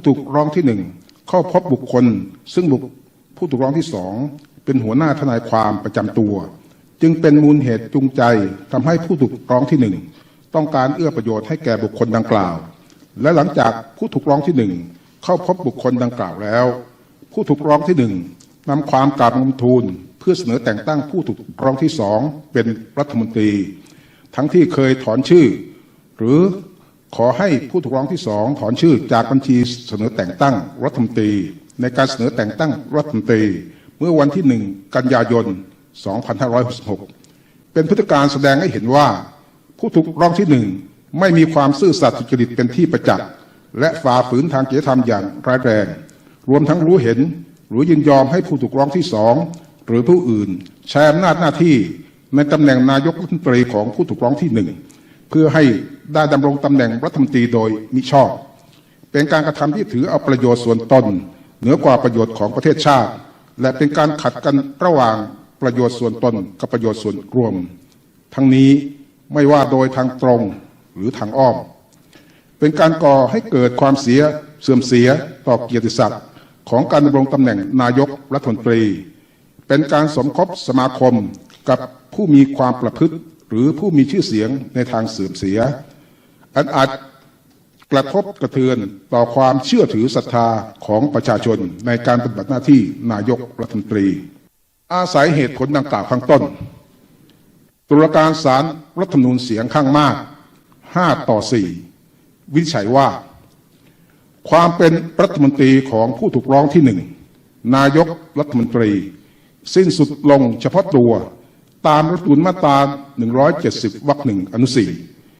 ผู้ถูกร้องที่หนึ่งเข้าพบบุคคล ซึ่งบุคผู้ถูกร้องที่สองเป็นหัวหน้าทนายความประจำตัว จึงเป็นมูลเหตุจูงใจทำให้ผู้ถูกร้องที่หนึ่งต้องการเอื้อประโยชน์ให้แก่บุคคลดังกล่าว และหลังจากผู้ถูกร้องที่หนึ่งเข้าพบบุคคลดังกล่าวแล้ว ผู้ถูกร้องที่หนึ่งนำความกราบบังมทูลเพื่อเสนอแต่งตั้งผู้ถูกร้องที่สองเป็นรัฐมนตรี ทั้งที่เคยถอนชื่อ หรือ ขอให้ผู้ถูกร้องที่สองถอนชื่อจากบัญชีเสนอแต่งตั้งรัฐมนตรี ในการเสนอแต่งตั้งรัฐมนตรี เมื่อวันที่หนึ่งกันยายน 2566 เป็นพฤติการแสดงให้เห็นว่า ผู้ถูกร้องที่หนึ่งไม่มีความซื่อสัตย์สุจริตเป็นที่ประจักษ์และฝ่าฝืนทางจริยธรรมอย่างร้ายแรง รวมทั้งรู้เห็นหรือยินยอมให้ผู้ถูกร้องที่สองหรือผู้อื่นใช้อำนาจหน้าที่ในตำแหน่งนายกรัฐมนตรีของผู้ถูกร้องที่หนึ่ง เพื่อให้ได้ดำรงตำแหน่งรัฐมนตรีโดยมิชอบ เป็นการกระทำที่ถือเอาประโยชน์ส่วนตน เหนือกว่าประโยชน์ของประเทศชาติ และเป็นการขัดกันระหว่างประโยชน์ส่วนตนกับประโยชน์ส่วนรวม ทั้งนี้ไม่ว่าโดยทางตรงหรือทางอ้อม เป็นการก่อให้เกิดความเสียเสื่อมเสียต่อเกียรติศักดิ์ของการดำรงตำแหน่งนายกรัฐมนตรี เป็นการสมคบสมาคมกับผู้มีความประพฤติ หรือผู้มีชื่อเสียงในทางเสื่อมเสีย อันอาจกระทบกระเทือนต่อความเชื่อถือศรัทธาของประชาชนในการปฏิบัติหน้าที่นายกรัฐมนตรี อาศัยเหตุผลดังกล่าวข้างต้น ตุลาการศาลรัฐธรรมนูญเสียงข้างมาก 5 ต่อ 4 วินิจฉัยว่า ความเป็นรัฐมนตรีของผู้ถูกร้องที่หนึ่งนายกรัฐมนตรี สิ้นสุดลงเฉพาะตัว ตามรัฐธรรมนูญมาตรา170วรรคหนึ่งอนุสี่